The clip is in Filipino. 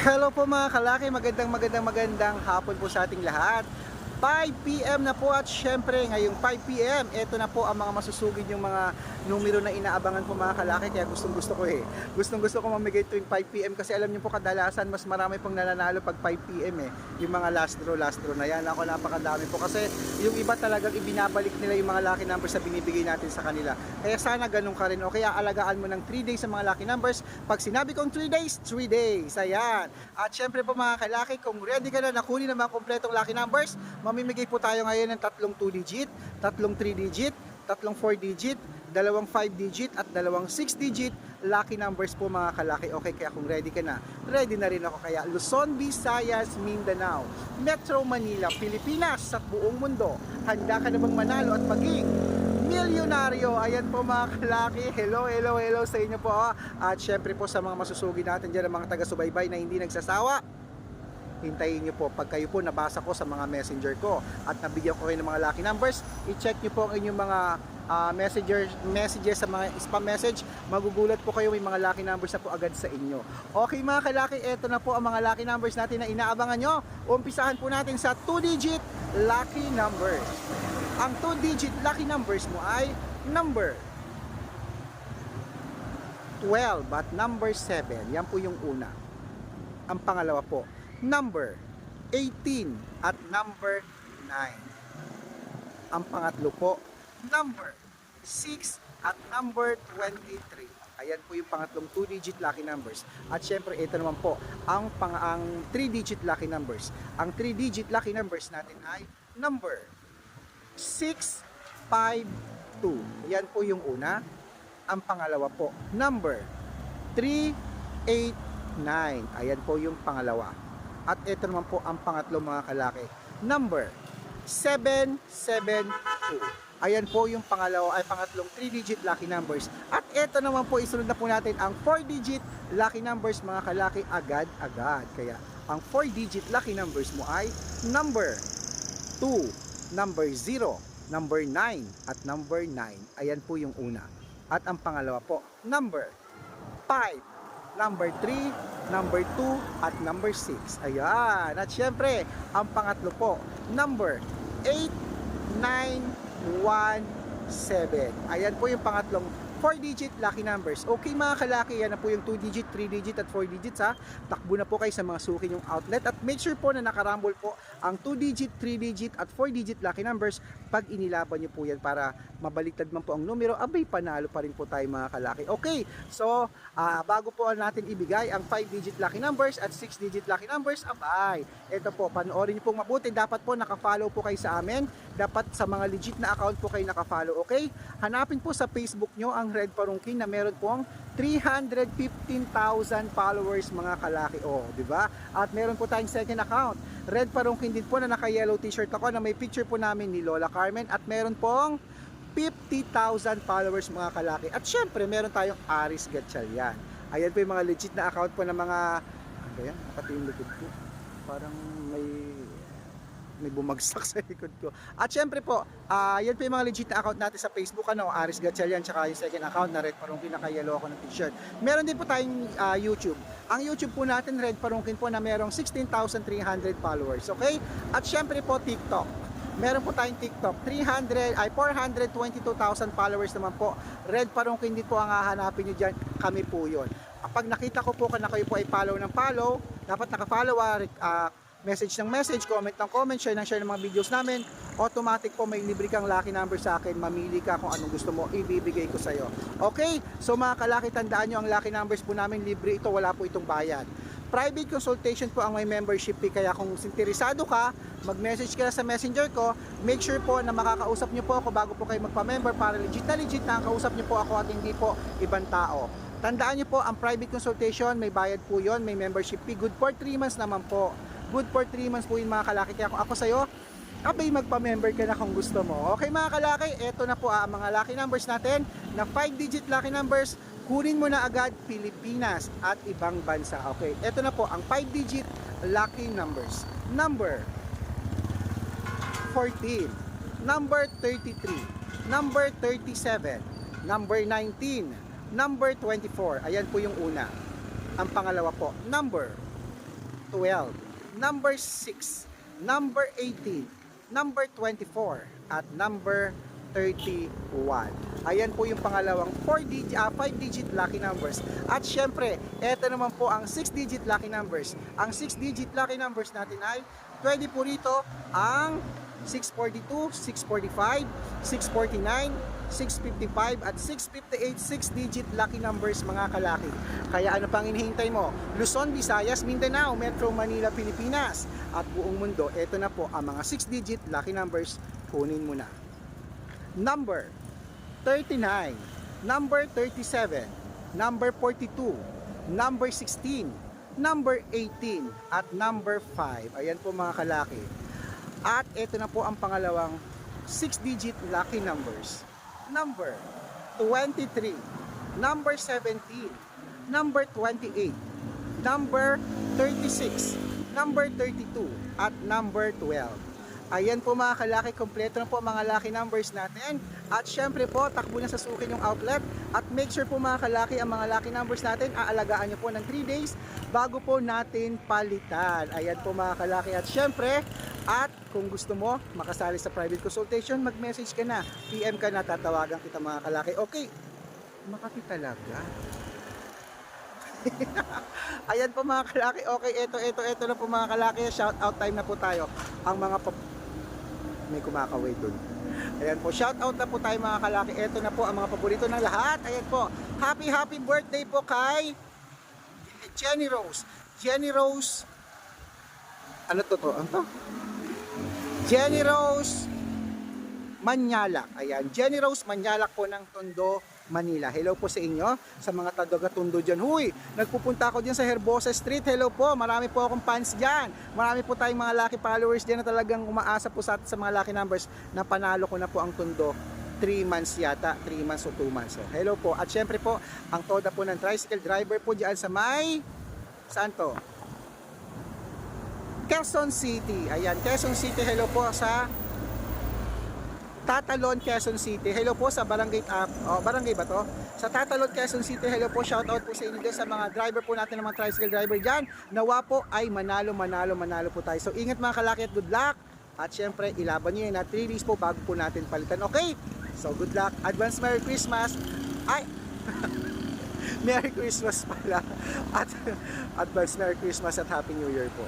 Hello po mga kalaki, magandang magandang magandang hapon po sa ating lahat. 5pm na po at syempre ngayong 5pm, ito na po ang mga masusugid yung mga numero na inaabangan po mga kalaki kaya gustong gusto ko eh. Gustong gusto ko mamigay tuwing 5pm kasi alam niyo po kadalasan mas marami pong nananalo pag 5pm eh. Yung mga last draw, last draw na yan. Ako napakadami po kasi yung iba talagang ibinabalik nila yung mga lucky numbers na binibigay natin sa kanila. Kaya sana ganun ka rin o kaya alagaan mo ng 3 days sa mga lucky numbers. Pag sinabi kong 3 days, 3 days. Ayan. At syempre po mga kalaki, kung ready ka na na kunin ang mga kompletong lucky numbers, mamimigay po tayo ngayon ng tatlong 2 digit, tatlong 3 digit, tatlong 4 digit, dalawang 5 digit at dalawang 6 digit lucky numbers po mga kalaki. Okay, kaya kung ready ka na, ready na rin ako. Kaya Luzon, Visayas, Mindanao, Metro Manila, Pilipinas at buong mundo. Handa ka na bang manalo at maging milyonaryo. Ayan po mga kalaki. Hello, hello, hello sa inyo po. At syempre po sa mga masusugi natin dyan, ang mga taga-subaybay na hindi nagsasawa hintayin nyo po. Pag kayo po nabasa ko sa mga messenger ko at nabigyan ko kayo ng mga lucky numbers i-check nyo po ang inyong mga uh, messenger, messages sa mga spam message. Magugulat po kayo may mga lucky numbers na po agad sa inyo. Okay mga kalaki eto na po ang mga lucky numbers natin na inaabangan nyo. Umpisahan po natin sa 2 digit lucky numbers. Ang 2 digit lucky numbers mo ay number 12 at number 7 yan po yung una. Ang pangalawa po number 18 at number 9. Ang pangatlo po, number 6 at number 23. Ayan po yung pangatlong 2-digit lucky numbers. At syempre, ito naman po, ang, pang, ang 3-digit lucky numbers. Ang 3-digit lucky numbers natin ay number 652. Yan po yung una. Ang pangalawa po, number 389. Ayan po yung pangalawa. At ito naman po ang pangatlo mga kalaki. Number 772. Ayan po yung pangalawa ay pangatlong 3-digit lucky numbers. At ito naman po isunod na po natin ang 4-digit lucky numbers mga kalaki agad-agad. Kaya ang 4-digit lucky numbers mo ay number 2, number 0, number 9 at number 9. Ayan po yung una. At ang pangalawa po, number 5, number 3, number 2 at number 6. Ayan. At syempre, ang pangatlo po, number 8917. Ayan po yung pangatlong 4-digit lucky numbers. Okay mga kalaki, yan na po yung 2-digit, 3-digit at 4-digits ha. Takbo na po kayo sa mga suki yung outlet at make sure po na nakarambol po ang 2-digit, 3-digit at 4-digit lucky numbers pag inilaban nyo po yan para mabaliktad man po ang numero, abay panalo pa rin po tayo mga kalaki. Okay, so uh, bago po natin ibigay ang 5-digit lucky numbers at 6-digit lucky numbers, abay, ito po, panoorin nyo pong mabuti. Dapat po nakafollow po kayo sa amin. Dapat sa mga legit na account po kayo nakafollow, okay? Hanapin po sa Facebook nyo ang Red Parungkin na meron pong 315,000 followers mga kalaki. Oh, di ba? At meron po tayong second account. Red Parungkin din po na naka-yellow t-shirt ako na may picture po namin ni Lola Carmen at meron pong 50,000 followers mga kalaki. At syempre, meron tayong Aris Gatchalian. Ayan po yung mga legit na account po ng mga ano ba yan? Nakati yung likod ko. Parang may may bumagsak sa likod ko. At syempre po, uh, yan po yung mga legit na account natin sa Facebook, ano, Aris Gatchalian, tsaka yung second account na Red Parungkin, naka-yellow ako ng t-shirt. Meron din po tayong uh, YouTube. Ang YouTube po natin, Red Parungkin po, na merong 16,300 followers, okay? At syempre po, TikTok. Meron po tayong TikTok, 300, ay 422,000 followers naman po. Red Parungkin din po ang hahanapin nyo dyan, kami po yun. Pag nakita ko po na kayo po ay follow ng follow, dapat naka-follow, uh, message ng message, comment ng comment, share ng share ng mga videos namin, automatic po may libre kang lucky number sa akin, mamili ka kung anong gusto mo, ibibigay ko sa iyo. Okay? So mga kalaki, tandaan nyo ang lucky numbers po namin, libre ito, wala po itong bayad. Private consultation po ang may membership fee, kaya kung interesado ka, mag-message ka sa messenger ko, make sure po na makakausap nyo po ako bago po kayo magpa-member para legit na legit na kausap nyo po ako at hindi po ibang tao. Tandaan nyo po, ang private consultation, may bayad po yon may membership fee, good for 3 months naman po good for 3 months po yun mga kalaki. Kaya kung ako sa'yo, abay magpa-member ka na kung gusto mo. Okay mga kalaki, eto na po ah, ang mga lucky numbers natin na 5-digit lucky numbers. Kunin mo na agad Pilipinas at ibang bansa. Okay, eto na po ang 5-digit lucky numbers. Number 14, number 33, number 37, number 19, number 24. Ayan po yung una. Ang pangalawa po, number 12, number 6, number 18, number 24, at number 31. Ayan po yung pangalawang 4 digit, 5 digit lucky numbers. At syempre, eto naman po ang 6 digit lucky numbers. Ang 6 digit lucky numbers natin ay pwede po rito ang 642, 645, 649, 655 at 658 6 digit lucky numbers mga kalaki. Kaya ano pang hinihintay mo? Luzon, Visayas, Mindanao, Metro Manila, Pilipinas at buong mundo. Ito na po ang mga 6 digit lucky numbers. Kunin mo na. Number 39, number 37, number 42, number 16, number 18 at number 5. Ayan po mga kalaki. At ito na po ang pangalawang 6 digit lucky numbers. Number 23, number 17, number 28, number 36, number 32 at number 12. Ayan po mga kalaki, kompleto na po mga lucky numbers natin. At syempre po, takbo na sa sukin yung outlet. At make sure po mga kalaki, ang mga lucky numbers natin, aalagaan nyo po ng 3 days bago po natin palitan. Ayan po mga kalaki. At syempre, at kung gusto mo makasali sa private consultation, mag-message ka na. PM ka na, tatawagan kita mga kalaki. Okay, Makati talaga. Ayan po mga kalaki. Okay, ito, ito, ito na po mga kalaki. Shout out time na po tayo. Ang mga may kumakaway dun. Ayan po, shout out na po tayo mga kalaki. Ito na po ang mga paborito ng lahat. Ayan po, happy happy birthday po kay Jenny Rose. Jenny Rose, ano to to? Ano to? Jenny Rose Manyalak. Ayan, Jenny Rose Manyalak po ng Tondo, Manila. Hello po sa inyo, sa mga taga-Tondo dyan. Huy, nagpupunta ako dyan sa Herbosa Street. Hello po, marami po akong fans dyan. Marami po tayong mga lucky followers dyan na talagang umaasa po sa, sa mga lucky numbers na panalo ko na po ang Tondo. 3 months yata, 3 months o 2 months. So, hello po. At syempre po, ang toda po ng tricycle driver po dyan sa may, saan to? Quezon City. Ayan, Quezon City. Hello po sa Tatalon, Quezon City. Hello po sa Barangay Tap. Oh, barangay ba to? Sa Tatalon, Quezon City. Hello po. Shout out po sa inyo sa mga driver po natin ng mga tricycle driver dyan. Nawa po ay manalo, manalo, manalo po tayo. So ingat mga kalaki at good luck. At syempre, ilaban nyo yun at 3 days po bago po natin palitan. Okay? So good luck. Advance Merry Christmas. Ay! Merry Christmas pala. At advance Merry Christmas at Happy New Year po.